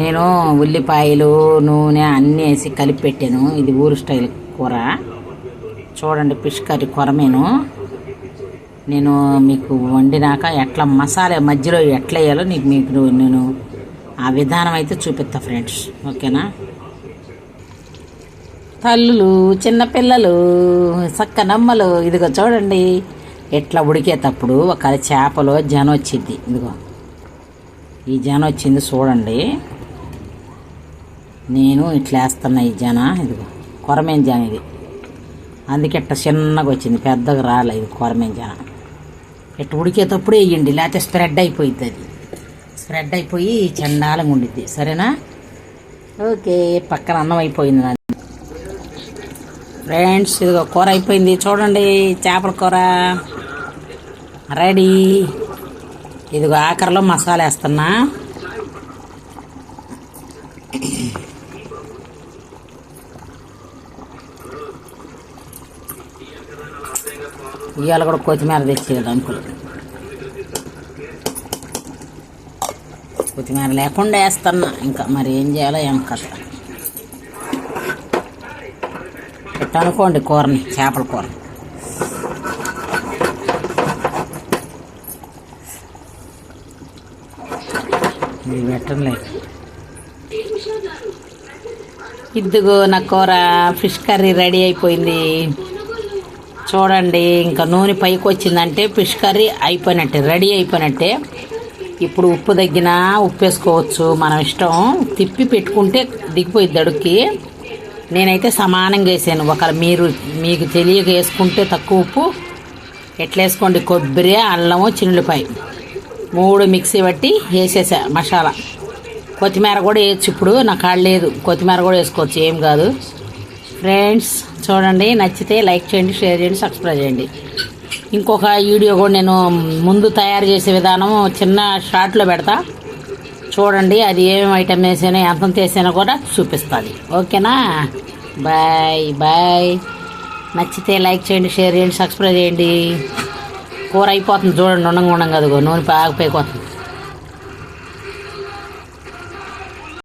నేను ఉల్లిపాయలు నూనె అన్నీ వేసి కలిపి పెట్టాను. ఇది ఊరు స్టైల్ కూర. చూడండి ఫిష్ కర్రీ కొరమేను నేను. మీకు వండినాక ఎట్లా మసాలా మధ్యలో ఎట్లా వేయాలో నీకు మీకు నేను ఆ విధానం అయితే చూపిస్తా ఫ్రెండ్స్. ఓకేనా? తల్లులు చిన్నపిల్లలు సక్కనమ్మలు ఇదిగో చూడండి. ఎట్లా ఉడికేటప్పుడు ఒక చేపలో జనం వచ్చింది. ఇదిగో. ఈ జన వచ్చింది చూడండి. నేను ఇట్లా వేస్తున్నా ఈ జన ఇదిగో కొరమేం జన ఇది. అందుకే ఇట్ట చిన్నగా వచ్చింది పెద్దగా రాలే ఇది కొరమేం జన. ఇట్లా ఉడికేటప్పుడు వేయండి లేకపోతే స్ప్రెడ్ అయిపోయింది అది. స్ప్రెడ్ అయిపోయి చండాలంగా ఉండిద్ది సరేనా? ఓకే పక్కన అన్నం అయిపోయింది నాది. ఫ్రెండ్స్ ఇదిగో కూర అయిపోయింది చూడండి చేపల కూర. రెడీ. ఇదిగో ఆఖరిలో మసాలా వేస్తున్నా. ఇవాళ కూడా కొత్తిమీర తెచ్చేది అంకులు. కొత్తిమీర లేకుండా వేస్తున్నా. ఇంకా మరి ఏం చేయాలో ఏం కథ. ఇట్ట అనుకోండి కూరని చేపల కూర ఇది పెట్టలేదు ఇదిగో నా కూర ఫిష్ కర్రీ రెడీ అయిపోయింది. చూడండి ఇంకా నూనె పైకి వచ్చిందంటే ఫిష్ కర్రీ అయిపోయినట్టే రెడీ అయిపోయినట్టే. ఇప్పుడు ఉప్పు తగ్గినా ఉప్పు వేసుకోవచ్చు మనం ఇష్టం తిప్పి పెట్టుకుంటే దిగిపోయింది అడుక్కి. నేనైతే సమానంగా వేసాను. ఒకవేళ మీరు మీకు తెలియక వేసుకుంటే తక్కువ ఉప్పు. ఎట్లా వేసుకోండి? కొబ్బరి అల్లము చిన్నులపాయ మూడు మిక్సీ పట్టి వేసేసా మసాలా. కొత్తిమీర కూడా వేయచ్చు ఇప్పుడు నా కాళ్ళు లేదు. కొత్తిమీర కూడా వేసుకోవచ్చు ఏం కాదు. ఫ్రెండ్స్ చూడండి నచ్చితే లైక్ చేయండి షేర్ చేయండి సబ్స్క్రైబ్ చేయండి. ఇంకొక వీడియో కూడా నేను ముందు తయారు చేసే విధానం చిన్న షార్ట్లో పెడతా. చూడండి అది ఏమేమి ఐటమ్ వేసానో ఎంత వేసానో కూడా చూపిస్తుంది. ఓకేనా? Bye bye. నచ్చితే లైక్ చేయండి షేర్ చేయండి సబ్స్క్రైబ్ చేయండి. కూర అయిపోతుంది చూడండి ఉండంగా ఉండంగా అదిగో నూనె ఆగిపోయిపోతుంది